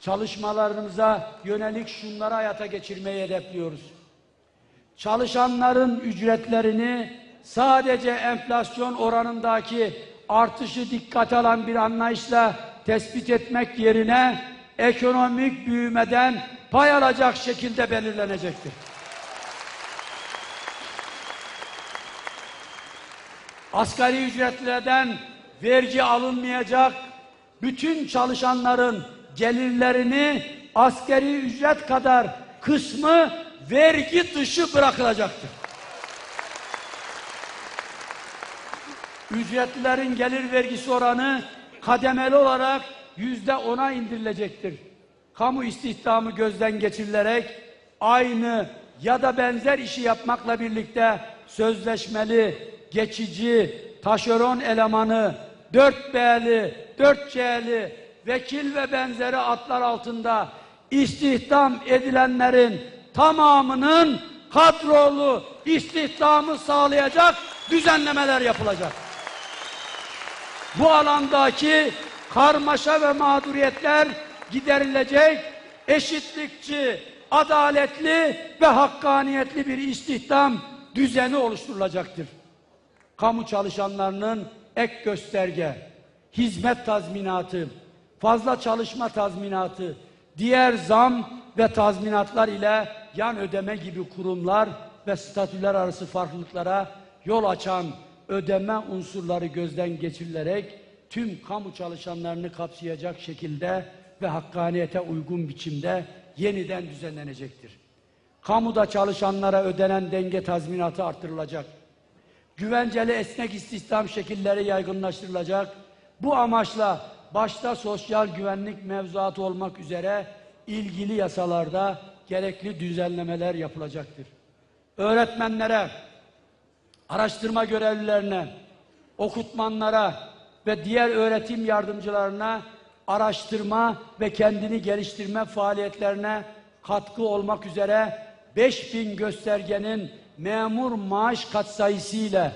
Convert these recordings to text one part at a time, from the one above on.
Çalışmalarımıza yönelik şunları hayata geçirmeyi hedefliyoruz. Çalışanların ücretlerini sadece enflasyon oranındaki artışı dikkate alan bir anlayışla tespit etmek yerine ekonomik büyümeden pay alacak şekilde belirlenecektir. Asgari ücretlerden vergi alınmayacak, bütün çalışanların gelirlerini asgari ücret kadar kısmı vergi dışı bırakılacaktır. Ücretlilerin gelir vergisi oranı kademeli olarak yüzde ona indirilecektir. Kamu istihdamı gözden geçirilerek aynı ya da benzer işi yapmakla birlikte sözleşmeli, geçici, taşeron elemanı, 4B'li, 4C'li, vekil ve benzeri adlar altında istihdam edilenlerin tamamının kadrolu istihdamı sağlayacak düzenlemeler yapılacak. Bu alandaki karmaşa ve mağduriyetler giderilecek, eşitlikçi, adaletli ve hakkaniyetli bir istihdam düzeni oluşturulacaktır. Kamu çalışanlarının ek gösterge, hizmet tazminatı, fazla çalışma tazminatı, diğer zam ve tazminatlar ile yan ödeme gibi kurumlar ve statüler arası farklılıklara yol açan ödeme unsurları gözden geçirilerek tüm kamu çalışanlarını kapsayacak şekilde ve hakkaniyete uygun biçimde yeniden düzenlenecektir. Kamuda çalışanlara ödenen denge tazminatı artırılacak. Güvenceli esnek istihdam şekilleri yaygınlaştırılacak. Bu amaçla başta sosyal güvenlik mevzuatı olmak üzere ilgili yasalarda gerekli düzenlemeler yapılacaktır. Öğretmenlere, araştırma görevlilerine, okutmanlara ve diğer öğretim yardımcılarına araştırma ve kendini geliştirme faaliyetlerine katkı olmak üzere 5000 göstergenin memur maaş katsayısı ile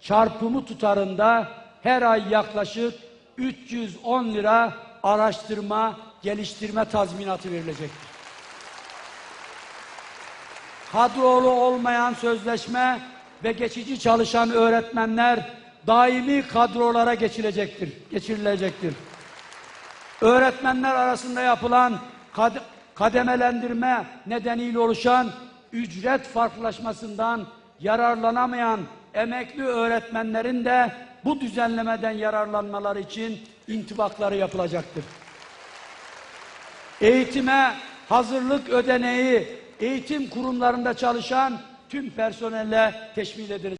çarpımı tutarında her ay yaklaşık 310 lira araştırma, geliştirme tazminatı verilecektir. Kadrolu olmayan sözleşme ve geçici çalışan öğretmenler daimi kadrolara geçilecektir, geçirilecektir. Öğretmenler arasında yapılan kad- kademelendirme nedeniyle oluşan ücret farklılaşmasından yararlanamayan emekli öğretmenlerin de bu düzenlemeden yararlanmaları için intibakları yapılacaktır. Eğitime hazırlık ödeneği eğitim kurumlarında çalışan tüm personelle teşmil edilecek.